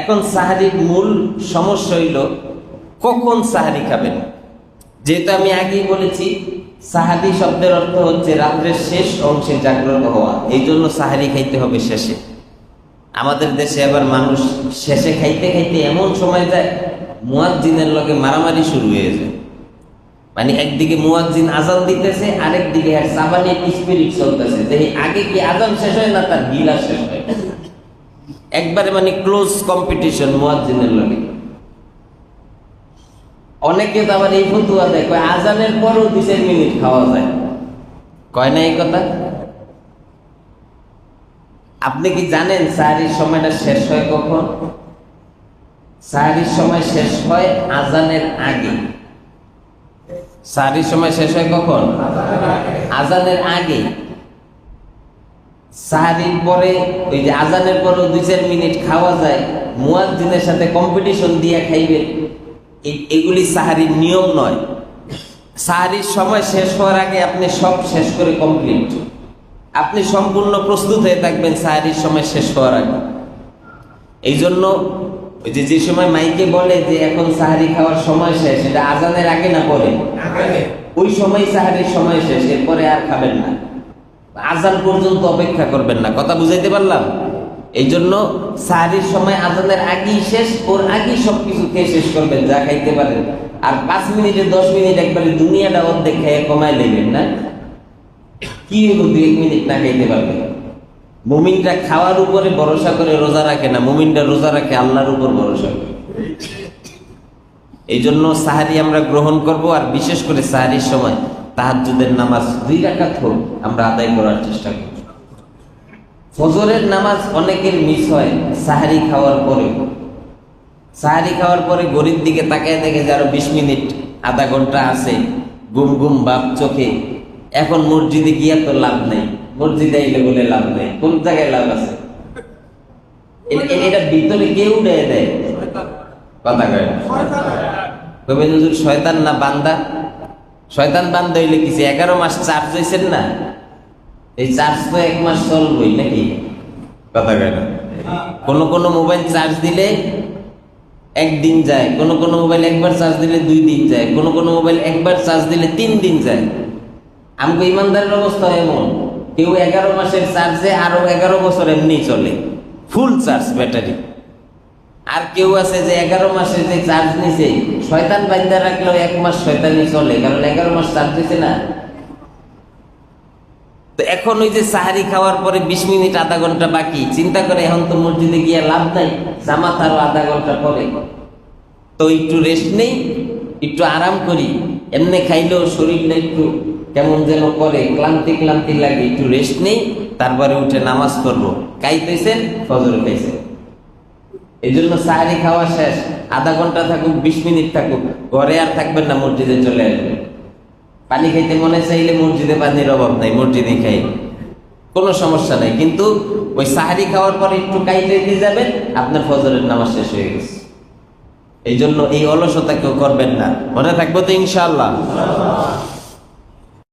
এখন সাহারির মূল সমস্যা হইল, কখন সাহারি খাবেন? যেহেতু আমি আগেই বলেছি সাহারি শব্দের অর্থ হচ্ছে রাত্রের শেষ অংশে জাগ্রত হওয়া। এই জন্য সাহারি খাইতে হবে শেষে। আমাদের দেশে আবার মানুষ শেষে খাইতে খাইতে এমন সময় যায়, মুয়াজ্জিনের লগে মারামারি শুরু হয়ে যায়। মানে একদিকে মুয়াজ্জিন আজান দিতেছে, আরেকদিকে আর সাবানের স্পিরিট চলতেছে। যে আগে কি আজান শেষ হয় না, তার গিলা শেষ হয়। একবারে মানে ক্লোজ কম্পিটিশন মুয়াজ্জিনের লগে। অনেকে তো আবার এই ফতুয়া দেয়, কয় আজানের পরও দু চার মিনিট খাওয়া যায়। কয় না এই কথা? আপনি কি জানেন সাহারির সময়টা শেষ হয় কখন? সাহারির সময় শেষ হয় আজানের আগে। সাহারির সময় শেষ হয় কখন? আজানের আগে। সাহারির পরে ওই যে আজানের পরে দুই চার মিনিট খাওয়া যায় মুয়াজ্জিনের সাথে কম্পিটিশন দিয়ে খাইবেন এ- এগুলি সাহারির নিয়ম নয়। সাহারির সময় শেষ হওয়ার আগে আপনি সব শেষ করে কমপ্লিট আপনি সম্পূর্ণ প্রস্তুত হয়ে থাকবেন সাহারির সময় শেষ হওয়ার আগে। এই জন্য ওই যে যে সময় মাইকে বলে যে এখন সাহারি খাওয়ার সময় শেষ এটা আজানের আগে না পরে? ওই সময় সাহারির সময় শেষ এরপরে আর খাবেন না। আজান পর্যন্ত অপেক্ষা করবেন না। কথা বুঝাইতে পারলাম? এই জন্য সাহারির সময় আজানের আগেই শেষ, ওর আগেই সবকিছু খেয়ে শেষ করবেন, যা খাইতে পারেন। আর পাঁচ মিনিটে, দশ মিনিট একবারে দুনিয়াটা অর্ধেক খেয়ে কমায় নেবেন না। কি দুই এক মিনিট না খাইতে পারবে মুমিনটা খাওয়ার উপরে ভরসা করে রোজা রাখে না মুমিনটা রোজা রাখে আল্লাহর উপর ভরসা করে। এই জন্য সাহারি আমরা গ্রহণ করব, আর বিশেষ করে সাহারির সময়। তাহাজ্জুদের নামাজ দুই রাকাত হোক আমরা আদায় করার চেষ্টা করব ফজরের নামাজ অনেকের মিস হয় সাহারি খাওয়ার পরে। সাহারি খাওয়ার পরে গরিব দিকে তাকায় দেখে যে আরও বিশ মিনিট আধা ঘণ্টা আছে গুম গুম বাপ চোখে। এখন মসজিদে গিয়া তো লাভ নেই মসজিদে আইলে বলে লাভ নেই কোন জায়গায় লাভ আছে? এটা ভিতরে কেউ দেয় দেয়? কথা কয় শয়তান না বান্দা? শয়তান বান্দা হইলে কিছু এগারো মাস চার্জ হয়েছেন না? এই চার্জ তো এক মাস চলবই নাকি? কথা কয় না। কোন কোন মোবাইল চার্জ দিলে একদিন যায় কোন কোন মোবাইল একবার চার্জ দিলে দুই দিন যায় কোন কোন মোবাইল একবার চার্জ দিলে তিন দিন যায়। আমাকে ইমানদারের অবস্থা এমন কেউ এগারো মাসের চার্জে আরও এগারো বছর এমনি চলে ফুল চার্জ ব্যাটারি আর কেউ আছে যে এগারো মাসে যে চার্জ নিছে, শয়তান বান্দা রাখলেও এক মাস শয়তানি চলে, কারণ এগারো মাস চার্জ দিছে না। এখন ওই যে সাহারি খাওয়ার পরে বিশ মিনিট আধা ঘণ্টা বাকি, চিন্তা করে এখন তো মসজিদে গিয়ে লাভ নাই, জামাত আরও আধা ঘণ্টা পরে। তো একটু রেস্ট নেই, একটু আরাম করি, এমনি খাইলেও শরীরটা একটু কেমন যেন করে, ক্লান্তি ক্লান্তি লাগে, একটু রেস্ট নেই, তারপরে উঠে নামাজ পড়ব। খাইতেছেন, ফজর খাইছেন। এই জন্য সাহারি খাওয়া শেষ। আধা ঘণ্টা থাকুক, বিশ মিনিট থাকুক, ঘরে আর থাকবেন না, মসজিদে চলে আসবেন। পানি খাইতে মনে চাইলে মসজিদে পানির অভাব নাই, মসজিদে খাই। কোনো সমস্যা নাই, কিন্তু ওই সাহারি খাওয়ার পরে একটু কাইতে দিয়ে যাবেন, আপনার ফজরের নামাজ শেষ হয়ে গেছে। এই জন্য এই অলসতা কেউ করবেন না। মনে থাকব তো ইনশাআল্লাহ?